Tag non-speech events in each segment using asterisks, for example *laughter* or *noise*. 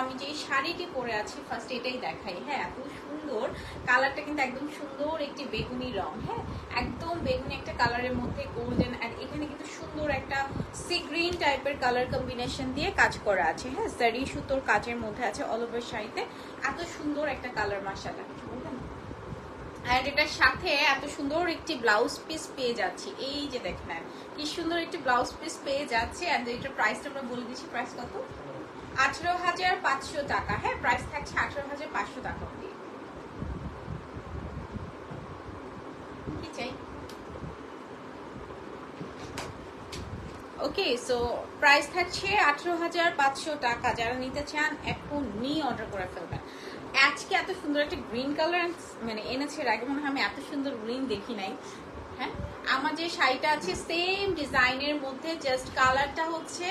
আমি যে শাড়িটি পরে আছি ফার্স্ট এটাই দেখাই। হ্যাঁ এত সুন্দর। কালারটা কিন্তু একদম সুন্দর একটি বেগুনি রং হ্যাঁ? একদম বেগুনি একটা কালারের মধ্যে গোল্ডেন আর এখানে কিন্তু সুন্দর একটা সি গ্রিন টাইপের কালার কম্বিনেশন দিয়ে কাজ করা আছে হ্যাঁ? সারি সুতোর কাজের মধ্যে আছে অল ওভার শাড়িতে। এত সুন্দর একটা কালার মাসালা আর এটার সাথে এত সুন্দর একটি ব্লাউজ পিস পেয়ে যাচ্ছি। এই যে দেখেন, কি সুন্দর একটি ব্লাউজ পিস পেয়ে যাচ্ছে। অ্যান্ড এটার প্রাইসটা আমরা বলে দিচ্ছি। প্রাইস কত? আঠেরো হাজার পাঁচশো টাকা। হ্যাঁ প্রাইস থাকছে আঠেরো হাজার পাঁচশো টাকা অব্দি কি চাই? ওকে সো প্রাইস থাকছে আঠেরো হাজার পাঁচশো টাকা। যারা নিতে চান এখন নিয়ে অর্ডার করে ফেলবেন। আজকে এত সুন্দর একটা গ্রিন কালার মানে এনেছে আগে মনে হয় আমি এত সুন্দর গ্রিন দেখি নাই। হ্যাঁ আমার যে শাড়িটা আছে সেম ডিজাইনের মধ্যে জাস্ট কালারটা হচ্ছে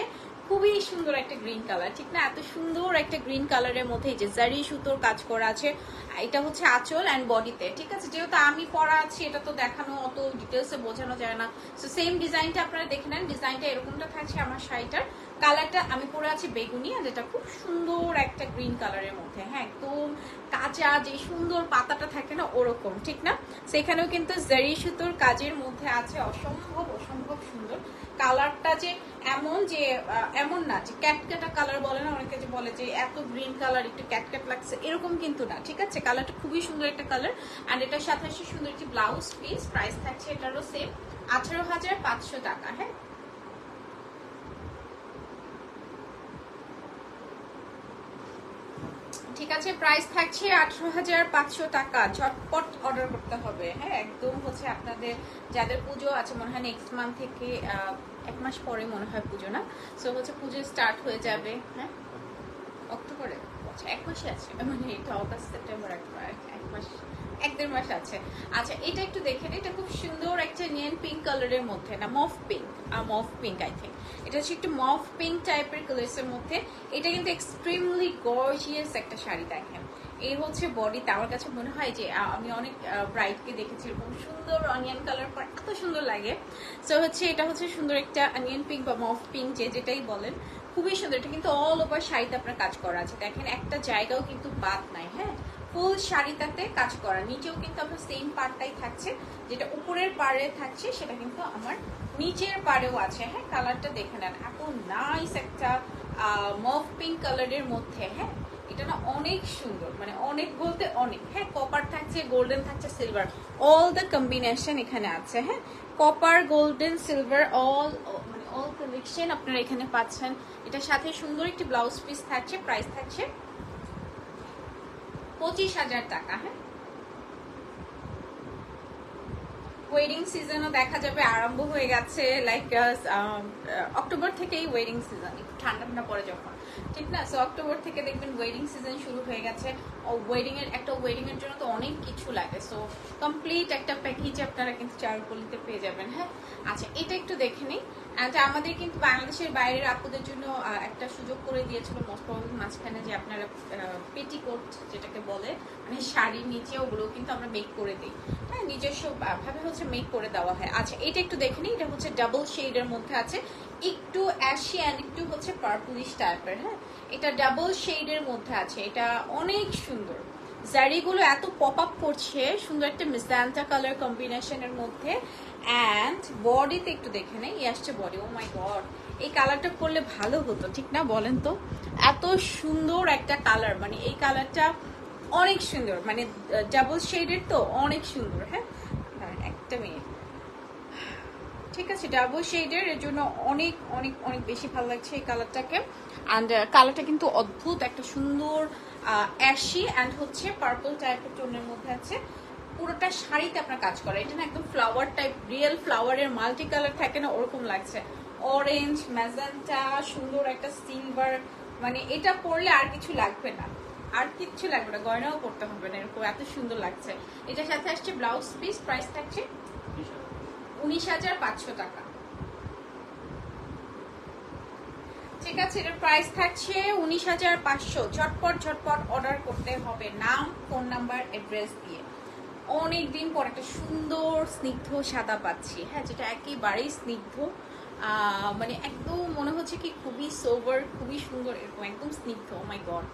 খুবই সুন্দর একটা গ্রিন কালার ঠিক না? এত সুন্দর একটা গ্রিন কালারের মধ্যে যে জারি সুতোর কাজ করা আছে, এটা হচ্ছে আঁচল অ্যান্ড বডিতে ঠিক আছে? যেহেতু আমি পরা আছি, এটা তো দেখানো অত ডিটেলসে বোঝানো যায় না। সো সেম ডিজাইনটা আপনারা দেখে নেন। ডিজাইনটা এরকমটা থাকছে আমার শাড়িটার। কালারটা আমি পরে আছি বেগুনি, আর এটা খুব সুন্দর একটা গ্রিন কালারের মধ্যে। হ্যাঁ একদম কাঁচা, যে সুন্দর পাতাটা থাকে না, ওরকম, ঠিক না? সেখানেও কিন্তু জারি সুতোর কাজের মধ্যে আছে অসম্ভব অসম্ভব সুন্দর। কালারটা যে এমন যে এমন না, যে ক্যাটক্যাটা কালার বলে না, অনেকে যে বলে যে এত গ্রিন কালার, একটু ক্যাটক্যাট লাগছে, এরকম কিন্তু না, ঠিক আছে? কালারটা খুবই সুন্দর একটা কালার অ্যান্ড এটার সাথে সুন্দর একটি ব্লাউজ পিস প্রাইস থাকছে এটারও সেম আঠারো হাজার পাঁচশো টাকা হ্যাঁ? ঠিক আছে প্রাইস থাকছে আঠারো হাজার পাঁচশো টাকা। ঝটপট অর্ডার করতে হবে। হ্যাঁ একদম হচ্ছে আপনাদের যাদের পুজো আছে, মনে হয় নেক্সট মান্থ থেকে এক মাস পরে মনে হয় পুজো না? সো হচ্ছে পুজো স্টার্ট হয়ে যাবে। হ্যাঁ? অক্টোবরে? আচ্ছা এক মাসে আছে। মানে এটা অগাস্ট সেপ্টেম্বর এক মাস এক দেড় মাস আছে। আচ্ছা এটা একটু দেখে নিই, এটা খুব সুন্দর একটা নিয়ন পিঙ্ক কালারের মধ্যে না mauve pink mauve pink I think এটা হচ্ছে একটু মফ পিঙ্ক টাইপের কালার্সের মধ্যে। এটা কিন্তু এক্সট্রিমলি গর্জিয়াস একটা শাড়ি দেখেন। এই হচ্ছে বডিতে আমার কাছে মনে হয় যে আমি অনেক ব্রাইটকে দেখেছি এরকম সুন্দর অনিয়ন কালার পর এত সুন্দর লাগে। সো হচ্ছে এটা হচ্ছে সুন্দর একটা অনিয়ন পিঙ্ক বা মফ পিঙ্ক যে যেটাই বলেন খুবই সুন্দর। এটা কিন্তু অল ওভার শাড়িতে আপনার কাজ করা আছে। দেখেন একটা জায়গাও কিন্তু বাদ নাই হ্যাঁ? ফুল শাড়িটাতে কাজ করা। নিচেও কিন্তু আপনার সেম পার্টটাই থাকছে। যেটা উপরের পাড়ে থাকছে, সেটা কিন্তু আমার নিচের পাড়েও আছে। হ্যাঁ কালারটা দেখে নেন। এত নাইস একটা মফ পিঙ্ক কালারের মধ্যে হ্যাঁ এটা না অনেক সুন্দর। মানে অনেক বলতে অনেক। হ্যাঁ কপার থাকছে গোল্ডেন থাকছে সিলভার অল দ্য কম্বিনেশন এখানে আছে হ্যাঁ। কপার গোল্ডেন সিলভার অল মানে অল কালেকশন আপনারা এখানে পাচ্ছেন। এটার সাথে সুন্দর একটি ব্লাউজ পিস থাকছে প্রাইস থাকছে পঁচিশ হাজার টাকা হ্যাঁ? ওয়েডিং সিজনও দেখা যাবে, আরম্ভ হয়ে গেছে লাইক অক্টোবর থেকেই ওয়েডিং সিজন একটু ঠান্ডা ঠান্ডা পরে যখন, ঠিক না? সো অক্টোবর থেকে দেখবেন ওয়েডিং সিজন শুরু হয়ে গেছে ওয়েডিং এর, একটা ওয়েডিং এর জন্য তো অনেক কিছু লাগে সো কমপ্লিট একটা প্যাকেজ আপনারা কিন্তু চারুকলিতে পেয়ে যাবেন হ্যাঁ? আচ্ছা এটা একটু দেখে নিই। And আমাদের কিন্তু বাংলাদেশের বাইরের আপুদের জন্য একটা সুযোগ করে দিয়েছিল মোস্ট প্রবলি মাঝখানে যে আপনারা পেটিকোট যেটাকে বলে মানে শাড়ির নিচে ওগুলো কিন্তু আমরা মেক করে দিই। হ্যাঁ নিজস্ব ভাবে হচ্ছে মেক করে দেওয়া হয়। আচ্ছা এটা একটু দেখে এটা হচ্ছে ডাবল শেডের মধ্যে আছে। একটু অ্যাশি অ্যান্ড একটু হচ্ছে পার্পুলিশ টাইপের হ্যাঁ? এটা ডাবল শেডের মধ্যে আছে, এটা অনেক সুন্দর। জারিগুলো এত পপ আপ করছে, সুন্দর একটা মিসান্টা কালার কম্বিনেশনের মধ্যে। অ্যান্ড বডিতে একটু দেখে নেই আসছে বডি ও মাই গড এই কালারটা করলে ভালো হতো, ঠিক না বলেন তো? এত সুন্দর একটা কালার মানে এই কালারটা অনেক সুন্দর মানে ডাবল শেডের তো অনেক সুন্দর হ্যাঁ? একটা মিনিট ঠিক আছে ডাবল শেডের এর জন্য অনেক অনেক অনেক বেশি ভালো লাগছে এই কালারটাকে অ্যান্ড কালারটা কিন্তু অদ্ভুত, একটা সুন্দর অ্যাশি অ্যান্ড হচ্ছে পার্পল টাইপের টোনের মধ্যে আছে। পুরোটা শাড়িতে আপনার কাজ করা। এটা না একদম ফ্লাওয়ার টাইপ রিয়েল ফ্লাওয়ারের মাল্টি কালার থাকে না, ওরকম লাগছে। অরেঞ্জ ম্যাজেন্টা সুন্দর একটা সিলভার মানে এটা পরলে আর কিছু লাগবে না। আর কিচ্ছু লাগবে না, গয়নাও করতে হবে না, এরকম এত সুন্দর লাগছে। এটার সাথে আসছে ব্লাউজ পিস প্রাইস থাকছে উনিশ হাজার পাঁচশো টাকা। ঠিক আছে, এটার প্রাইস থাকছে উনিশ হাজার পাঁচশো। ঝটপট ঝটপট অর্ডার করতে হবে নাম ফোন নাম্বার অ্যাড্রেস দিয়ে। অনেক দিন পর একটা সুন্দর স্নিগ্ধ সাদা পাচ্ছি। হ্যাঁ যেটা একেবারেই স্নিগ্ধ। মানে একদম মনে হচ্ছে কি খুবই সোভার খুবই সুন্দর, এরকম একদম স্নিগ্ধ। মাই গড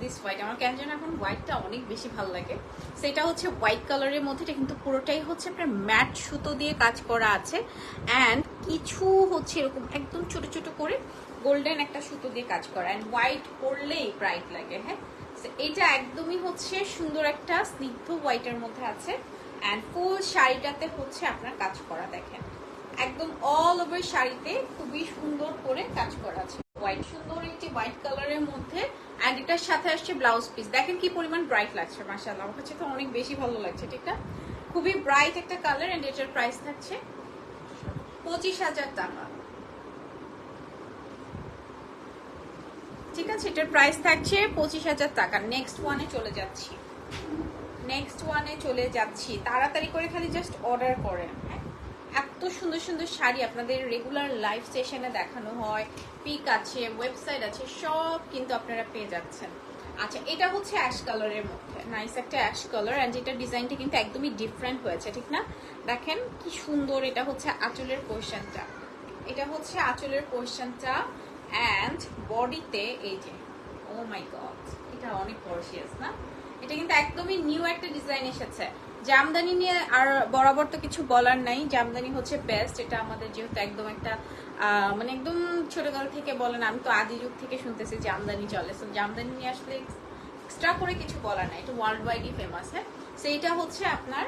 দিস হোয়াইট আমার কেন যেন এখন হোয়াইটটা অনেক বেশি ভালো লাগে। সেটা হচ্ছে হোয়াইট কালারের মধ্যে এটা কিন্তু পুরোটাই হচ্ছে আপনার ম্যাট সুতো দিয়ে কাজ করা আছে। অ্যান্ড কিছু হচ্ছে এরকম একদম ছোট ছোট করে গোল্ডেন একটা সুতো দিয়ে কাজ করা। অ্যান্ড হোয়াইট পরলেই ব্রাইট লাগে হ্যাঁ? এটা একদমই হচ্ছে সুন্দর একটা স্নিগ্ধ হোয়াইটের মধ্যে আছে অ্যান্ড ফুল শাড়িটাতে হচ্ছে আপনার কাজ করা, দেখেন। একদম অল ওভার শাড়িতে খুবই সুন্দর করে কাজ করা আছে। হোয়াইট সুন্দর, একটি হোয়াইট কালারের মধ্যে অ্যান্ড এটার সাথে আসছে ব্লাউজ পিস দেখেন কি পরিমাণ ব্রাইট লাগছে মাসাল্লাহ আমার কাছে তো অনেক বেশি ভালো লাগছে ঠিক না খুবই ব্রাইট একটা কালার অ্যান্ড এটার প্রাইস থাকছে পঁচিশ হাজার টাকা। ঠিক আছে, এটার প্রাইস থাকছে পঁচিশ হাজার টাকা। নেক্সট ওয়ানে চলে যাচ্ছি। নেক্সট ওয়ানে চলে যাচ্ছি। তাড়াতাড়ি করে খালি জাস্ট অর্ডার করেন। হ্যাঁ এত সুন্দর সুন্দর শাড়ি আপনাদের রেগুলার লাইভ সেশনে দেখানো হয়। পিক আছে ওয়েবসাইট আছে, সব কিন্তু আপনারা পেয়ে যাচ্ছেন। আচ্ছা এটা হচ্ছে অ্যাশ কালারের মধ্যে। নাইস একটা অ্যাশ কালার অ্যান্ড এটার ডিজাইনটা কিন্তু একদমই ডিফারেন্ট হয়েছে, ঠিক না? দেখেন কি সুন্দর এটা হচ্ছে আঁচলের পোর্শনটা এটা হচ্ছে আঁচলের পোর্শনটা অ্যান্ড বডিতে এই যে ও মাই গড এটা অনেক গর্জিয়াস না? এটা কিন্তু একদমই নিউ একটা ডিজাইন এসেছে। জামদানি নিয়ে আর বরাবর তো কিছু বলার নাই। জামদানি হচ্ছে বেস্ট এটা আমাদের যেহেতু একদম একটা মানে একদম ছোটকাল থেকে বলেন, আমি তো আদি যুগ থেকে শুনতেছি জামদানি চলে। সো জামদানি নিয়ে আসলে এক্সট্রা করে কিছু বলার নাই। এটা ওয়ার্ল্ড ওয়াইডই ফেমাস হ্যাঁ? সেইটা হচ্ছে আপনার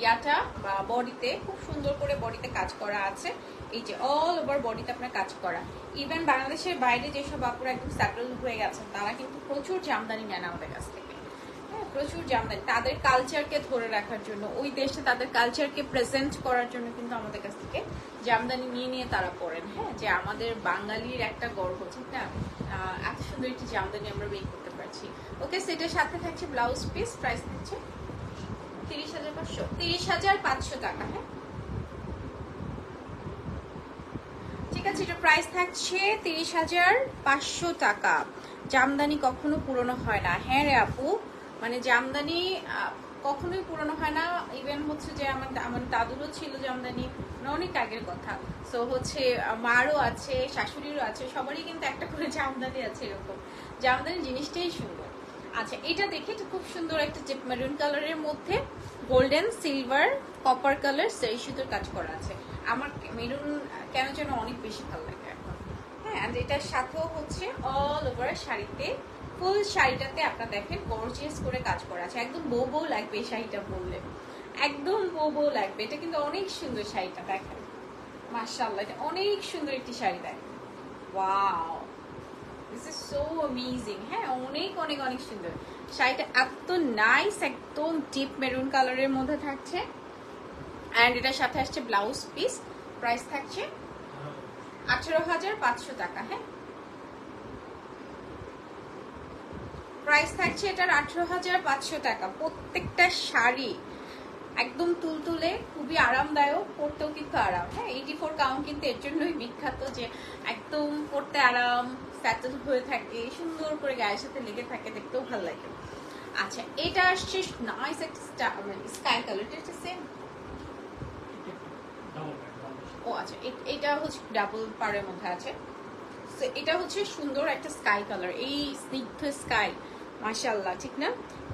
ইয়াটা বা বডিতে খুব সুন্দর করে বডিতে কাজ করা আছে। এই যে অল ওভার বডিতে আপনার কাজ করা। ইভেন বাংলাদেশের বাইরে যেসব আপুরা একদম সেটেল হয়ে গেছেন, তারা কিন্তু প্রচুর জামদানি নেন আমাদের কাছ থেকে। হ্যাঁ প্রচুর জামদানি। তাদের কালচারকে ধরে রাখার জন্য, ওই দেশে তাদের কালচারকে প্রেজেন্ট করার জন্য কিন্তু আমাদের কাছ থেকে জামদানি নিয়ে নিয়ে তারা পড়েন। হ্যাঁ যে আমাদের বাঙালির একটা গর্ব ঠিক না এত সুন্দর একটি জামদানি আমরা বের করতে পারছি। ওকে সেটার সাথে থাকছে ব্লাউজ পিস প্রাইস থাকছে তিরিশ হাজার পাঁচশো। তিরিশ হাজার পাঁচশো টাকা হ্যাঁ। ঠিক আছে, এটা প্রাইস থাকছে তিরিশ হাজার পাঁচশো টাকা। জামদানি কখনো পুরনো হয় না। হ্যাঁ রে আপু মানে জামদানি কখনোই পুরনো হয় না। ইভেন হচ্ছে যে আমার আমার দাদুরও ছিল জামদানি মানে অনেক আগের কথা। সো হচ্ছে মারও আছে, শাশুড়িরও আছে, সবারই কিন্তু একটা করে জামদানি আছে এরকম। জামদানি জিনিসটাই সুন্দর। আচ্ছা এটা দেখে এটা খুব সুন্দর একটা যে মেরুন কালারের মধ্যে গোল্ডেন সিলভার কপার কালার সেই সুতোর কাজ করা আছে। আমার মেরুন কেন যেন অনেক বেশি ভালো লাগে হ্যাঁ and এটার সাথেও হচ্ছে অল ওভার শাড়িতে ফুল শাড়িটাতে আপনারা দেখেন গর্জিয়াস করে কাজ করা আছে। একদম বউ বউ লাগবে এই শাড়িটা বললে একদম বউ বউ লাগবে। এটা কিন্তু অনেক সুন্দর শাড়িটা দেখেন। মার্শাল্লাহ এটা অনেক সুন্দর একটি শাড়ি দেখেন। Wow this is so amazing হ্যাঁ অনেক অনেক অনেক সুন্দর। শাড়িটা এত নাইস একদম ডিপ মেরুন কালারের মধ্যে থাকছে। অ্যান্ড এটার সাথে আসছে ব্লাউজ পিস প্রাইস থাকছে আঠেরো হাজার পাঁচশো টাকা হ্যাঁ? প্রাইস থাকছে এটার আঠেরো হাজার পাঁচশো টাকা। প্রত্যেকটা শাড়ি একদম তুলতুলে, খুবই আরামদায়ক, পরতেও কিন্তু আরাম হ্যাঁ? এইটি ফোর কাউন্ট কিন্তু এর জন্যই বিখ্যাত যে একদম পরতে আরাম স্যাটেল হয়ে থাকে, সুন্দর করে গায়ের সাথে লেগে থাকে, দেখতেও ভালো লাগে। আচ্ছা এটা আসছে নাইস একটা স্কাই কালার এটা হচ্ছে সেম ও আচ্ছা এটা হচ্ছে ডাবল পারের মধ্যে আছে। এটা হচ্ছে সুন্দর একটা স্কাই কালার এই স্নিগ্ধ স্কাই মাশাল্লাহ ঠিক না?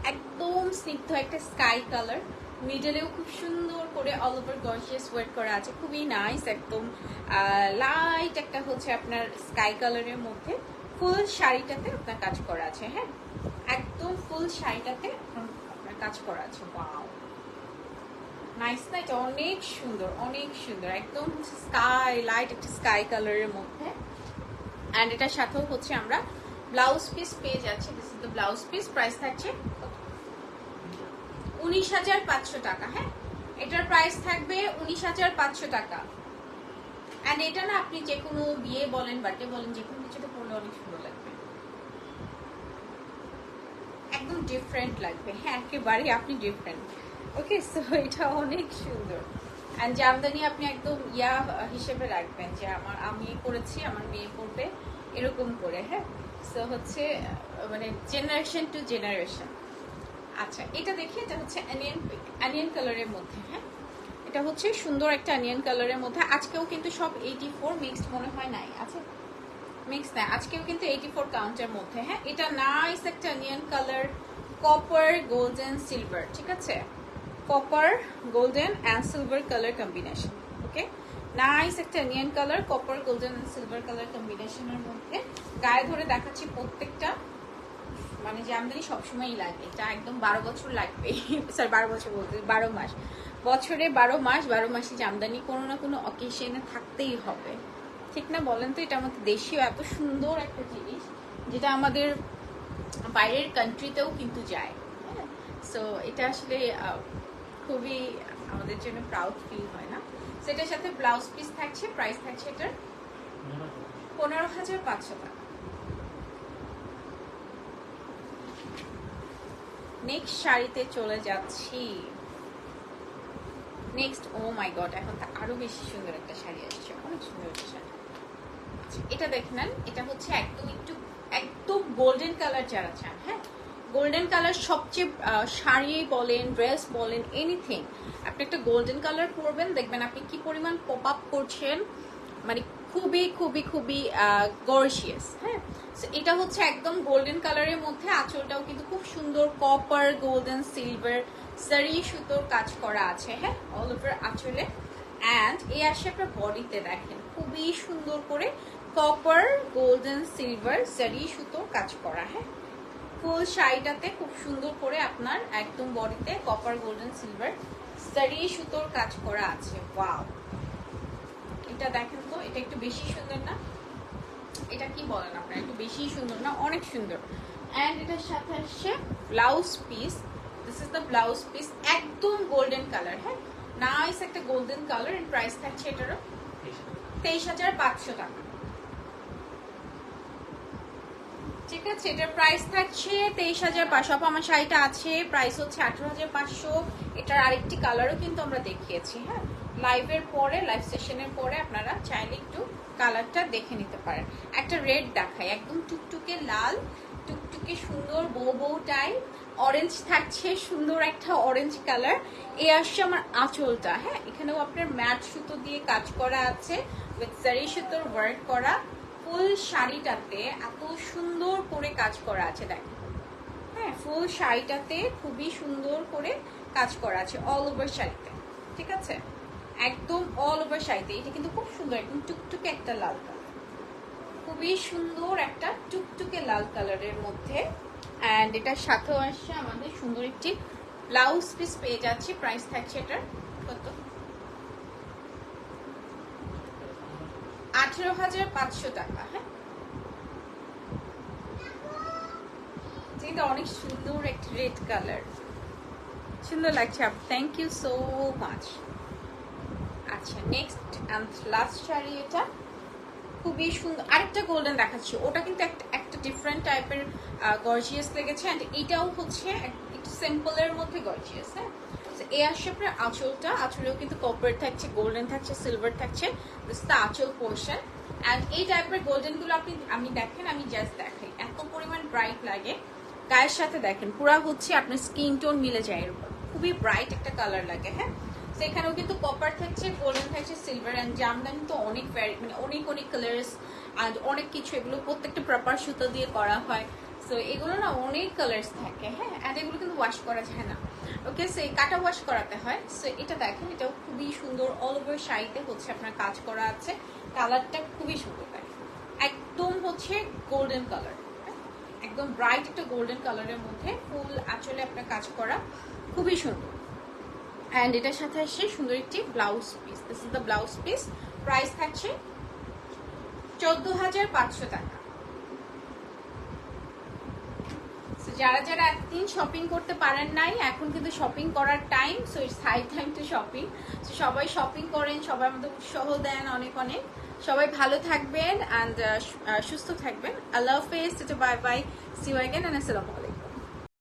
একদম স্নিগ্ধ একটা স্কাই কালার মিডলেও খুব সুন্দর করে অল ওভার গর্জিয়াস ওয়ার্ক করা আছে, খুবই নাইস একদম। লাইট একটা হচ্ছে আপনার স্কাই কালারের মধ্যে ফুল শাড়িটাতে আপনার কাজ করা আছে হ্যাঁ? একদম ফুল শাড়িটাতে আপনার- কাজ করা আছে ওয়াও নাইস না এটা অনেক সুন্দর অনেক সুন্দর। একদম স্কাই লাইট একটা স্কাই কালারের মধ্যে। অ্যান্ড এটার সাথেও হচ্ছে আমরা ব্লাউজ পিস পেয়ে যাচ্ছি। This is the blouse piece price থাকছে উনিশ হাজার পাঁচশো টাকা হ্যাঁ? এটার প্রাইস থাকবে উনিশ হাজার পাঁচশো টাকা। অ্যান্ড এটা না আপনি যে কোনো বিয়ে বলেন বার্থডে বলেন যে কোনো কিছুতে পড়লে অনেক সুন্দর লাগবে। একদম ডিফারেন্ট লাগবে হ্যাঁ একেবারে আপনি ডিফারেন্ট ওকে সো *laughs* এটা অনেক সুন্দর। অ্যান্ড জামদানি আপনি একদম ইয়া হিসেবে রাখবেন যে আমার আমি করেছি আমার মেয়ে করবে এরকম করে হ্যাঁ? সো হচ্ছে মানে জেনারেশন টু জেনারেশন আচ্ছা এটা দেখি, এটা হচ্ছে অ্যানিয়ন অ্যানিয়ন কালারের মধ্যে হ্যাঁ? এটা হচ্ছে সুন্দর একটা অনিয়ন কালারের মধ্যে। আজকেও কিন্তু সব এইটি ফোর মিক্সড মনে হয় নাই, আছে? মিক্স না আজকেও কিন্তু এইটি ফোর কাউন্টের মধ্যে হ্যাঁ? এটা নাইস একটা onion colour copper golden silver ঠিক আছে? Copper golden and silver colour combination okay nice একটা onion colour copper golden and silver colour কম্বিনেশনের মধ্যে। গায়ে ধরে দেখাচ্ছি প্রত্যেকটা। মানে জামদানি সবসময়ই লাগে এটা একদম বারো বছর লাগবে। সরি বারো বছর বলতে, বারো মাস। বছরে বারো মাস, বারো মাসে জামদানি কোনো না কোনো অকেশনে থাকতেই হবে। ঠিক না বলেন তো? এটা আমাদের দেশীয় এত সুন্দর একটা জিনিস, যেটা আমাদের বাইরের কান্ট্রিতেও কিন্তু যায়। হ্যাঁ? সো এটা আসলে খুবই আমাদের জন্য প্রাউড ফিল হয় না। সেটার সাথে ব্লাউজ পিস থাকছে প্রাইস থাকছে এটার পনেরো হাজার পাঁচশো টাকা। নেক্সট শাড়িতে চলে যাচ্ছি। নেক্সট ও মাই গড এখন তো আরও বেশি সুন্দর একটা শাড়ি আসছে অনেক সুন্দর একটা শাড়ি। আচ্ছা, এটা দেখে নেন এটা হচ্ছে একদম একটু একদম গোল্ডেন কালার যারা চান হ্যাঁ? গোল্ডেন কালার সবচেয়ে শাড়ি বলেন ড্রেস বলেন এনিথিং আপনি একটা গোল্ডেন কালার পরবেন, দেখবেন আপনি কি পরিমাণ পপ আপ করছেন। মানে খুবই খুবই খুবই গর্জিয়াস হ্যাঁ? এটা হচ্ছে একদম গোল্ডেন কালারের মধ্যে। আঁচলটাও কিন্তু খুব সুন্দর কপার গোল্ডেন সিলভার সারি সুতোর কাজ করা আছে হ্যাঁ? অল ওভার আঁচলে। অ্যান্ড এই আসে আপনার বডিতে, দেখেন, খুবই সুন্দর করে কপার গোল্ডেন সিলভার সারি সুতোর কাজ করা হ্যাঁ? ফুল শাড়িটাতে খুব সুন্দর করে আপনার একদম বডিতে কপার গোল্ডেন সিলভার সারি সুতোর কাজ করা আছে। ওয়াও এটা দেখেন তো, এটা একটু বেশি সুন্দর না? এটা কি বলেন আপনারা? একটু বেশি সুন্দর না? অনেক সুন্দর। অ্যান্ড এটার সাথে আসছে blouse piece this is the blouse piece একদম গোল্ডেন কালার হ্যাঁ? নাইস একটা গোল্ডেন কালার এন্ড প্রাইস থাকছে এটারও তেইশ হাজার পাঁচশো টাকা। ঠিক আছে, এটার প্রাইস থাকছে তেইশ হাজার পাঁচশো। আপু, আমার শাড়িটা আছে প্রাইস হচ্ছে আঠারো হাজার পাঁচশো। এটার আরেকটি কালারও কিন্তু আমরা দেখিয়েছি হ্যাঁ? লাইভের পরে লাইভ সেশনের পরে আপনারা চাইলে একটু কালারটা দেখে নিতে পারেন। একটা রেড দেখায় একদম টুকটুকে লাল, টুকটুকে সুন্দর বউ বউ টাই। অরেঞ্জ থাকছে, সুন্দর একটা অরেঞ্জ কালার এ আসছে আমার আঁচলটা হ্যাঁ? এখানেও আপনার ম্যাট সুতো দিয়ে কাজ করা আছে উইথ সারি সুতোর ওয়ার্ক করা। ফুল শাড়িটাতে এত সুন্দর করে কাজ করা আছে দেখেন হ্যাঁ ফুল শাড়িটাতে খুবই সুন্দর করে কাজ করা আছে অল ওভার শাড়িতে, ঠিক আছে? একদম অল ওভার শাড়িতে, এটা কিন্তু খুব সুন্দর, একদম টুকটুকে একটা লাল কালার খুবই সুন্দর একটা টুকটুকে লাল কালারের মধ্যে। অ্যান্ড এটার সাথেও আসছে আমাদের সুন্দর একটি ব্লাউজ পিস পেয়ে যাচ্ছি প্রাইস থাকছে এটার কত? আঠেরো হাজার পাঁচশো টাকা হ্যাঁ? অনেক সুন্দর একটা রেড কালার। সুন্দর লাগছে থ্যাংক ইউ সো মাচ আচ্ছা নেক্সট অ্যান্ড লাস্ট শাড়ি এটা। খুবই সুন্দর, আরেকটা গোল্ডেন দেখাচ্ছি। ওটা কিন্তু একটা একটা ডিফারেন্ট টাইপের গর্জিয়াস লেগেছে অ্যান্ড এটাও হচ্ছে এক- একটু সিম্পলের মধ্যে গর্জিয়াস হ্যাঁ? এই আসছে আপনার আঁচলটা, আঁচলেও কিন্তু কপার থাকছে গোল্ডেন থাকছে সিলভার থাকছে আঁচল পোর্শন অ্যান্ড এই টাইপের গোল্ডেনগুলো আপনি আমি দেখেন, আমি জাস্ট দেখাই। এত পরিমাণ ব্রাইট লাগে। গায়ের সাথে দেখেন, পুরা হচ্ছে আপনার স্কিন টোন মিলে যায় এর উপর খুবই ব্রাইট একটা কালার লাগে হ্যাঁ? তো এখানেও কিন্তু কপার থাকছে গোল্ডেন থাকছে সিলভার অ্যান্ড জামদানি তো অনেক ভ্যারি মানে অনেক অনেক কালার্স আর অনেক কিছু। এগুলো প্রত্যেকটা প্রপার সুতো দিয়ে করা হয়। সো এগুলো না অনেক কালার্স থাকে হ্যাঁ? অ্যান্ড এগুলো কিন্তু ওয়াশ করা যায় না। ওকে সো এই কাটা ওয়াশ করাতে হয়। সো এটা দেখেন, এটাও খুবই সুন্দর অল ওভার শাড়িতে হচ্ছে আপনার কাজ করা আছে। কালারটা খুবই সুন্দর দেখেন একদম হচ্ছে গোল্ডেন কালার একদম ব্রাইট একটা গোল্ডেন কালারের মধ্যে ফুল আঁচলে আপনার কাজ করা খুবই সুন্দর। অ্যান্ড এটার সাথে আসছে সুন্দর একটি blouse piece this is the blouse piece price থাকছে চোদ্দ হাজার পাঁচশো টাকা। যারা যারা একদিন শপিং করতে পারেন নাই, এখন কিন্তু শপিং করার time so it's high time to shopping so সবাই শপিং করেন, সবাই আমাদের উৎসাহ দেন অনেক অনেক। সবাই ভালো থাকবেন অ্যান্ড সুস্থ থাকবেন। আল্লাহ হাফেজ bye bye see again and আসসালামু আলাইকুম।